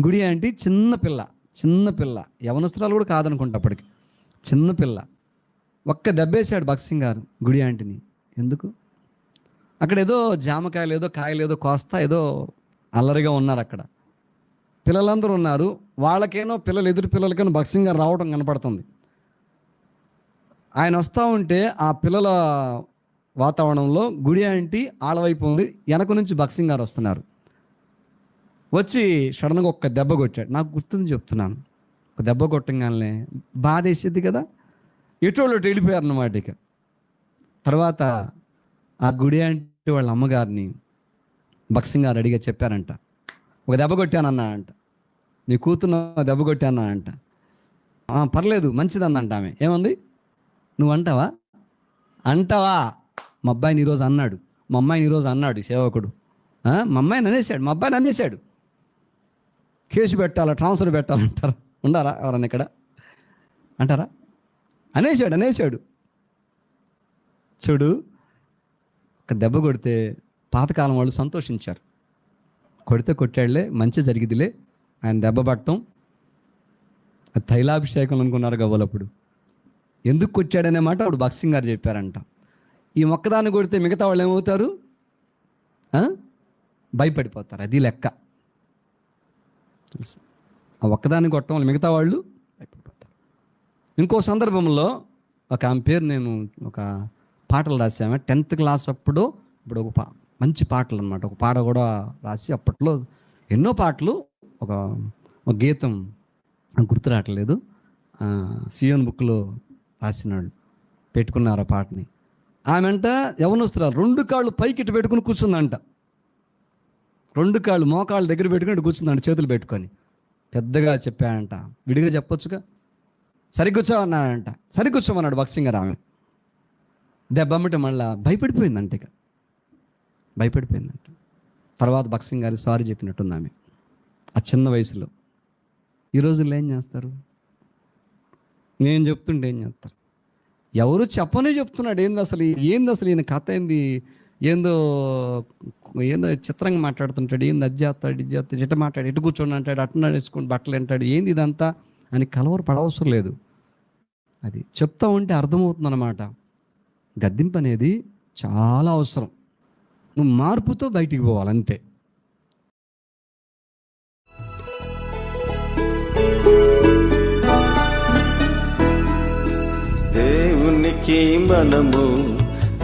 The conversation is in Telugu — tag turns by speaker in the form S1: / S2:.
S1: గుడి ఆంటీ చిన్న పిల్ల చిన్న పిల్ల. యవనస్త్రాలు కూడా కాదనుకుంటా అప్పటికి. చిన్న పిల్ల. ఒక్క దెబ్బేశాడు భక్సింగ్ గారు గుడి ఆంటీని. ఎందుకు? అక్కడ ఏదో జామకాయలు ఏదో కాయలు ఏదో కోస్తా ఏదో అల్లరిగా ఉన్నారు అక్కడ. పిల్లలందరూ ఉన్నారు. వాళ్ళకేనో పిల్లలు ఎదురు పిల్లలకేనో భక్సింగ్ గారు రావడం కనపడుతుంది. ఆయన వస్తూ ఉంటే ఆ పిల్లల వాతావరణంలో గుడి ఆంటీ ఆడవైపు ఉంది. వెనక నుంచి బక్సింగ్ గారు వస్తున్నారు. వచ్చి సడన్గా ఒక్క దెబ్బ కొట్టాడు. నాకు గుర్తుంది చెప్తున్నాను. ఒక దెబ్బ కొట్టంగానే బాధ వేసేది కదా? ఎటువంటి వెళ్ళిపోయారు అన్నమాట ఇక. తర్వాత ఆ గుడి అంటే వాళ్ళ అమ్మగారిని బక్సింగ్ గారు అడిగా చెప్పారంట. ఒక దెబ్బ కొట్టానన్నాడంట. నీ కూతురు దెబ్బ కొట్టానంట "ఆ, పర్లేదు మంచిదన్నంట ఆమె. ఏముంది? నువ్వు అంటావా? అంటావా? మా అబ్బాయిని ఈరోజు అన్నాడు. మా అమ్మాయిని ఈరోజు అన్నాడు సేవకుడు. మా అమ్మాయిని అనేసాడు మా అబ్బాయిని అనేసాడు కేసు పెట్టాలా ట్రాన్స్ఫర్ పెట్టాలంటారు? ఉండారా ఎవరన్నా ఇక్కడ? అంటారా? అనేసాడు అనేసాడు. చూడు ఒక దెబ్బ కొడితే పాతకాలం వాళ్ళు సంతోషించారు. కొడితే కొట్టాడులే మంచి జరిగిదిలే ఆయన దెబ్బ పట్టడం తైలాభిషేకం అనుకున్నారు గవ్వలప్పుడు ఎందుకు కొట్టాడనే మాట అప్పుడు బక్సింగ్ గారు చెప్పారంట. ఈ మొక్కదాన్ని కొడితే మిగతా వాళ్ళు ఏమవుతారు? భయపడిపోతారు అది లెక్క. ఆ ఒక్కదాన్ని కొట్టడం వల్ల మిగతా వాళ్ళు అయిపోతారు. ఇంకో సందర్భంలో ఒక ఆమె పేరు నేను ఒక పాటలు రాసాము టెన్త్ క్లాస్ అప్పుడు ఇప్పుడు ఒక పా మంచి పాటలు అనమాట ఒక పాట కూడా రాసి అప్పట్లో ఎన్నో పాటలు ఒక ఒక గీతం గుర్తు రావట్లేదు. ఆ, సియోన్ బుక్లో రాసినాడు పెట్టుకున్నారు ఆ పాటని. ఆమె అంట రెండు కాళ్ళు పైకి ఇటు పెట్టుకుని కూర్చుందంట. రెండు కాళ్ళు మోకాళ్ళు దగ్గర పెట్టుకుని ఇటు చేతులు పెట్టుకొని. పెద్దగా చెప్పాడంట. విడిగా చెప్పొచ్చుగా? సరిగూర్చో అన్నాడంట. సరిగూర్చోమన్నాడు బక్సింగ్ గారు ఆమె దెబ్బమ్మట మళ్ళా భయపడిపోయిందంట ఇక. భయపడిపోయిందంట. తర్వాత బక్సింగ్ గారు సారీ చెప్పినట్టుంది ఆమె ఆ చిన్న వయసులో. ఈ రోజుల్లో ఏం చేస్తారు? నేను చెప్తుంటే ఏం చేస్తారు? ఎవరు చెప్పనే చెప్తున్నాడు. ఏంది అసలు ఏంది అసలు ఈయన కథ ఏంది? ఏందో ఏందో చిత్రంగా మాట్లాడుతుంటాడు ఏంది అది చేస్తాడు ఇది చేస్తాడు ఇటు మాట్లాడు ఇటు కూర్చోండి అంటాడు అటు నడుచుకుని బట్టలు అంటాడు ఏంది ఇదంతా అని కలవరు పడవసరం లేదు. అది చెప్తా ఉంటే అర్థమవుతుంది అనమాట గద్దింపు అనేది చాలా అవసరం. నువ్వు మార్పుతో బయటికి పోవాలి అంతే.
S2: దేవునికి మనము